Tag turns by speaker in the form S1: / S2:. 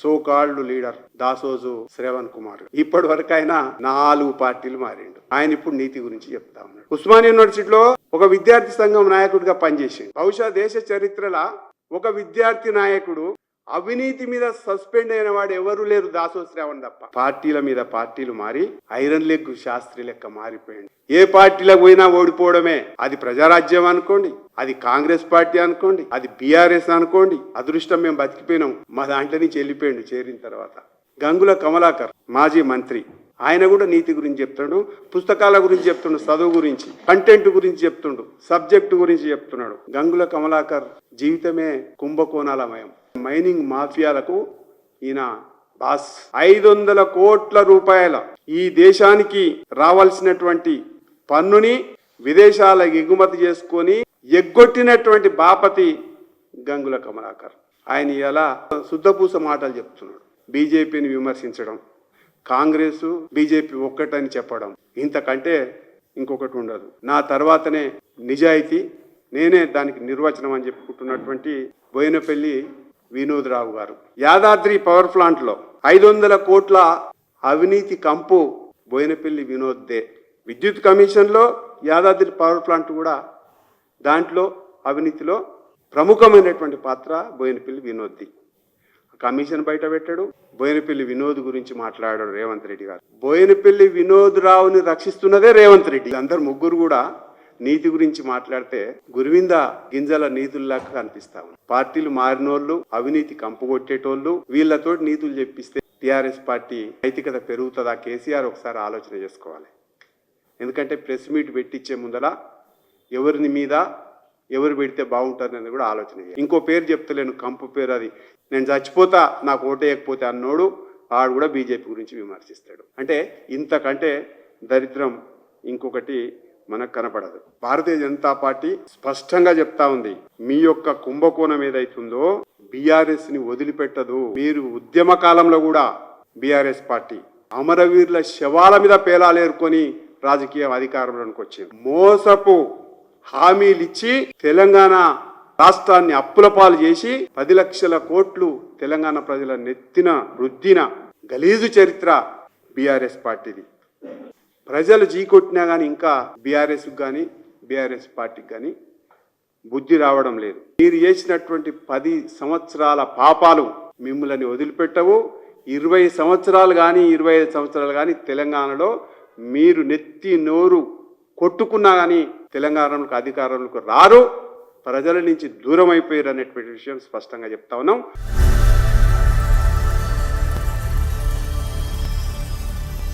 S1: So called leader Dasoju Sravan Kumar. ఇప్పటి వరకు ఆయన నాలుగు పార్టీలు మారిండు. ఆయన ఇప్పుడు నీతి గురించి చెప్తా ఉన్నాడు. ఉస్మాన్ యూనివర్సిటీలో ఒక విద్యార్థి సంఘం నాయకుడిగా పనిచేసిండు. బహుశా దేశ చరిత్రలో ఒక విద్యార్థి నాయకుడు అవినీతి మీద సస్పెండ్ అయిన వాడు ఎవరు లేరు దాసోశ్రావణ్ తప్ప. పార్టీల మీద పార్టీలు మారి ఐరన్ లెగ్ శాస్త్రి లెక్క మారిపోయింది. ఏ పార్టీలకు పోయినా ఓడిపోవడమే. అది ప్రజారాజ్యం అనుకోండి అది కాంగ్రెస్ పార్టీ అనుకోండి అది బీఆర్ఎస్ అనుకోండి అదృష్టం మేము బతికిపోయినాం. మా దాంట్లో నుంచి వెళ్ళిపోయాడు చేరిన తర్వాత. గంగుల కమలాకర్ మాజీ మంత్రి. ఆయన కూడా నీతి గురించి చెప్తాడు పుస్తకాల గురించి చెప్తుండు చదువు గురించి కంటెంట్ గురించి చెప్తుండు సబ్జెక్టు గురించి చెప్తున్నాడు. గంగుల కమలాకర్ జీవితమే కుంభకోణాలమయం. మైనింగ్ మాఫియాలకు ఈయన బాస్. ఐదు వందల కోట్ల రూపాయల ఈ దేశానికి రావాల్సినటువంటి పన్నుని విదేశాలకు ఎగుమతి చేసుకొని ఎగ్గొట్టినటువంటి బాపతి గంగుల కమలాకర్. ఆయన ఇలా శుద్ధపూస మాటలు చెప్తున్నాడు. బీజేపీని విమర్శించడం కాంగ్రెస్ బీజేపీ ఒక్కటని చెప్పడం ఇంతకంటే ఇంకొకటి ఉండదు. నా తర్వాతనే నిజాయితీ నేనే దానికి నిర్వచనం అని చెప్పుకుంటున్నటువంటి బోయినపల్లి వినోద్రావు గారు. యాదాద్రి పవర్ ప్లాంట్లో ఐదు వందల కోట్ల అవినీతి కంపు బోయినపల్లి వినోద్దే విద్యుత్ కమిషన్లో యాదాద్రి పవర్ ప్లాంట్ కూడా దాంట్లో అవినీతిలో ప్రముఖమైనటువంటి పాత్ర బోయినపల్లి వినోద్ది కమిషన్ బయట పెట్టాడు. బోయినపల్లి వినోద్ గురించి మాట్లాడాడు రేవంత్ రెడ్డి గారు. బోయినపల్లి వినోద్ రావుని రక్షిస్తున్నదే రేవంత్ రెడ్డి. అందరు ముగ్గురు కూడా నీతి గురించి మాట్లాడితే గురువింద గింజల నీతుల్లాగా కనిపిస్తా ఉంది. పార్టీలు మారినోళ్ళు అవినీతి కంపుగొట్టేటోళ్ళు వీళ్ళతో నీతులు చెప్పిస్తే టిఆర్ఎస్ పార్టీ నైతికత పెరుగుతుందా? కేసీఆర్ ఒకసారి ఆలోచన చేసుకోవాలి. ఎందుకంటే ప్రెస్ మీట్ పెట్టించే ముందల ఎవరిని మీద ఎవరు పెడితే బాగుంటుందని కూడా ఆలోచన ఇంకో పేరు చెప్తలేను కంపు పేరు అది. నేను చచ్చిపోతా నాకు ఓటేయకపోతే అన్నోడు ఆడు కూడా బీజేపీ గురించి విమర్శిస్తాడు. అంటే ఇంతకంటే దరిద్రం ఇంకొకటి మనకు కనపడదు. భారతీయ జనతా పార్టీ స్పష్టంగా చెప్తా ఉంది మీ యొక్క కుంభకోణం ఏదైతుందో బీఆర్ఎస్ని వదిలిపెట్టదు. మీరు ఉద్యమ కాలంలో కూడా బీఆర్ఎస్ పార్టీ అమరవీరుల శవాల మీద పేలాలేరుకొని రాజకీయ అధికారంలోనికి వచ్చింది. మోసపు హామీలు ఇచ్చి తెలంగాణ రాష్ట్రాన్ని అప్పుల పాలు చేసి పది లక్షల కోట్లు తెలంగాణ ప్రజల నెత్తిన రుద్దిన గలీజు చరిత్ర బీఆర్ఎస్ పార్టీది. ప్రజలు జీ కొట్టినా కానీ ఇంకా బీఆర్ఎస్ కానీ బీఆర్ఎస్ పార్టీకి కానీ బుద్ధి రావడం లేదు. మీరు చేసినటువంటి పది సంవత్సరాల పాపాలు మిమ్మల్ని వదిలిపెట్టవు. ఇరవై సంవత్సరాలు కానీ ఇరవై ఐదు సంవత్సరాలు కానీ తెలంగాణలో మీరు నెత్తి నోరు కొట్టుకున్నా కానీ తెలంగాణకు అధికారంలోకి రారు. ప్రజల నుంచి దూరం అయిపోయారు అనేటువంటి విషయం స్పష్టంగా చెప్తా ఉన్నాం.